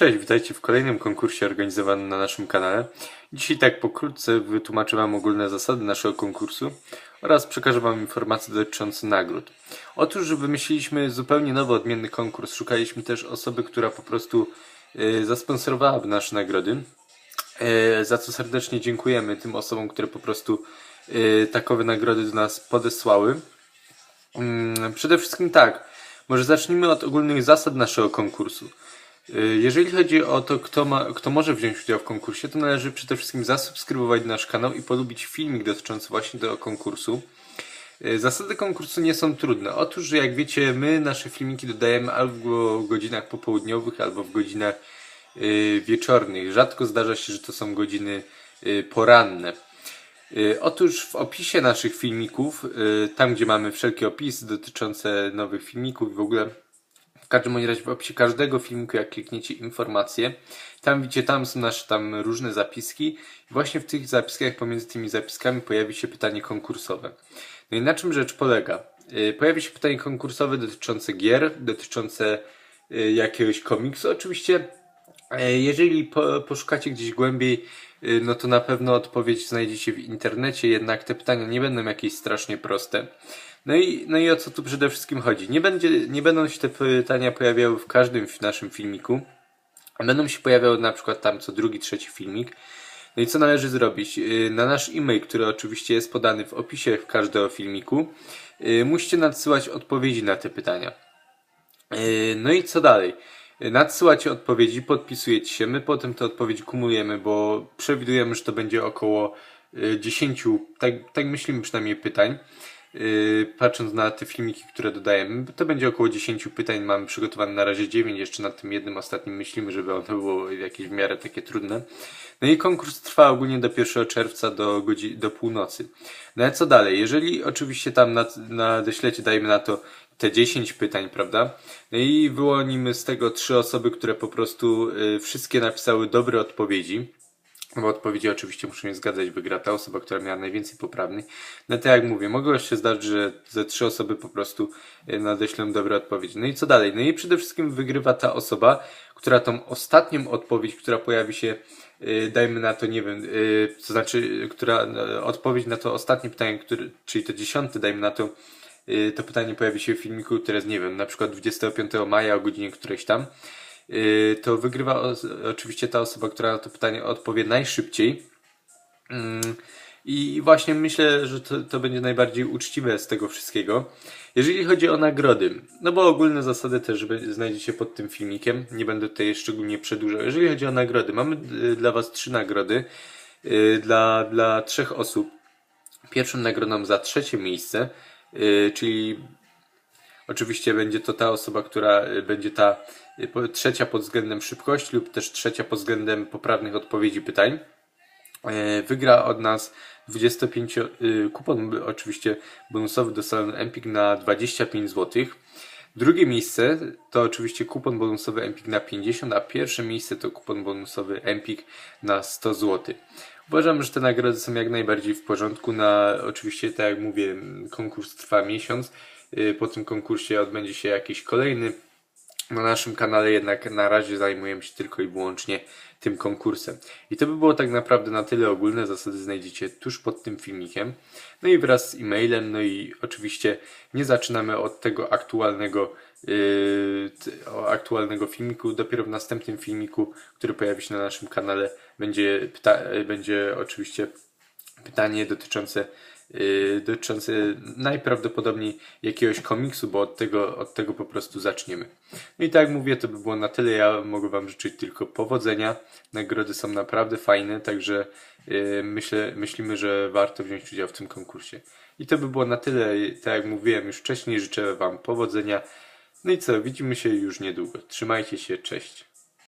Cześć, witajcie w kolejnym konkursie organizowanym na naszym kanale. Dzisiaj tak pokrótce wytłumaczę Wam ogólne zasady naszego konkursu oraz przekażę Wam informacje dotyczące nagród. Otóż wymyśliliśmy zupełnie nowy, odmienny konkurs. Szukaliśmy też osoby, która po prostu y, zasponsorowałaby nasze nagrody. Y, za co serdecznie dziękujemy tym osobom, które po prostu y, takowe nagrody do nas podesłały. Mm, Przede wszystkim tak, może zacznijmy od ogólnych zasad naszego konkursu. Y, Jeżeli chodzi o to, kto, ma, kto może wziąć udział w konkursie, to należy przede wszystkim zasubskrybować nasz kanał i polubić filmik dotyczący właśnie tego konkursu. Y, Zasady konkursu nie są trudne. Otóż, jak wiecie, my nasze filmiki dodajemy albo w godzinach popołudniowych, albo w godzinach y, wieczornych. Rzadko zdarza się, że to są godziny poranne. Otóż w opisie naszych filmików, tam gdzie mamy wszelkie opisy dotyczące nowych filmików i w ogóle każdym razie w opisie każdego filmiku, jak klikniecie informacje, tam widzicie, tam są nasze tam różne zapiski właśnie w tych zapiskach, pomiędzy tymi zapiskami pojawi się pytanie konkursowe. No i na czym rzecz polega? Y, Pojawi się pytanie konkursowe dotyczące gier, dotyczące y, jakiegoś komiksu. Oczywiście Jeżeli po, poszukacie gdzieś głębiej, y, no to na pewno odpowiedź znajdziecie w internecie, jednak te pytania nie będą jakieś strasznie proste. No i, no i o co tu przede wszystkim chodzi? Nie, będzie, nie będą się te pytania pojawiały w każdym w naszym filmiku. Będą się pojawiały na przykład tam co drugi, trzeci filmik. No i co należy zrobić? Y, Na nasz e-mail, który oczywiście jest podany w opisie każdego filmiku, y, musicie nadsyłać odpowiedzi na te pytania. No i co dalej? Nadsyłacie odpowiedzi, podpisujecie się, my potem te odpowiedzi kumulujemy, bo przewidujemy, że to będzie około yy, 10, tak, tak myślimy przynajmniej pytań. Yy, Patrząc na te filmiki, które dodajemy, to będzie około 10 pytań, mamy przygotowane na razie 9, jeszcze nad tym jednym ostatnim myślimy, żeby ono było jakieś w miarę takie trudne. No i konkurs trwa ogólnie do 1 czerwca do, godzi- do północy. No ale co dalej? Jeżeli oczywiście tam nad, nadeślecie, dajmy na to te 10 pytań, prawda? No i wyłonimy z tego trzy osoby, które po prostu y, wszystkie napisały dobre odpowiedzi. Bo odpowiedzi oczywiście muszą się zgadzać, wygra ta osoba, która miała najwięcej poprawnych. No to jak mówię, mogło się zdarzyć, że ze trzy osoby po prostu y, nadeślą dobre odpowiedzi. No i co dalej? No i przede wszystkim wygrywa ta osoba, która tą ostatnią odpowiedź, która pojawi się, y, dajmy na to, nie wiem, y, to znaczy, która odpowiedź na to ostatnie pytanie, który, czyli to dziesiąte, dajmy na to, to pytanie pojawi się w filmiku, które jest, nie wiem, na przykład 25 maja o godzinie którejś tam, to wygrywa oczywiście ta osoba, która na to pytanie odpowie najszybciej. Mm, I właśnie myślę, że to, to będzie najbardziej uczciwe z tego wszystkiego. Jeżeli chodzi o nagrody, no bo ogólne zasady też znajdziecie pod tym filmikiem, nie będę tutaj szczególnie przedłużał. Jeżeli chodzi o nagrody, mamy y, dla Was trzy nagrody y, dla, dla trzech osób. Pierwszą nagrodą za trzecie miejsce, y, czyli Oczywiście będzie to ta osoba, która y, będzie ta y, trzecia pod względem szybkości lub też trzecia pod względem poprawnych odpowiedzi pytań. E, Wygra od nas 25 y, kupon oczywiście bonusowy do salonu Empik na 25 zł. Drugie miejsce to oczywiście kupon bonusowy Empik na 50, a pierwsze miejsce to kupon bonusowy Empik na 100 zł. Uważam, że te nagrody są jak najbardziej w porządku. Na oczywiście, tak jak mówię, konkurs trwa miesiąc. Y, Po tym konkursie odbędzie się jakiś kolejny. Na naszym kanale jednak na razie zajmujemy się tylko i wyłącznie tym konkursem. I to by było tak naprawdę na tyle ogólne. Zasady znajdziecie tuż pod tym filmikiem. No i wraz z e-mailem, no i oczywiście nie zaczynamy od tego aktualnego, yy, aktualnego filmiku. Dopiero w następnym filmiku, który pojawi się na naszym kanale, będzie, będzie oczywiście pytanie dotyczące, yy, dotyczące najprawdopodobniej jakiegoś komiksu, bo od tego, od tego po prostu zaczniemy. No i tak jak mówię, to by było na tyle. Ja mogę Wam życzyć tylko powodzenia. Nagrody są naprawdę fajne, także yy, myślę, myślimy, że warto wziąć udział w tym konkursie. I to by było na tyle. Tak jak mówiłem już wcześniej, życzę Wam powodzenia. No i co, widzimy się już niedługo. Trzymajcie się, cześć.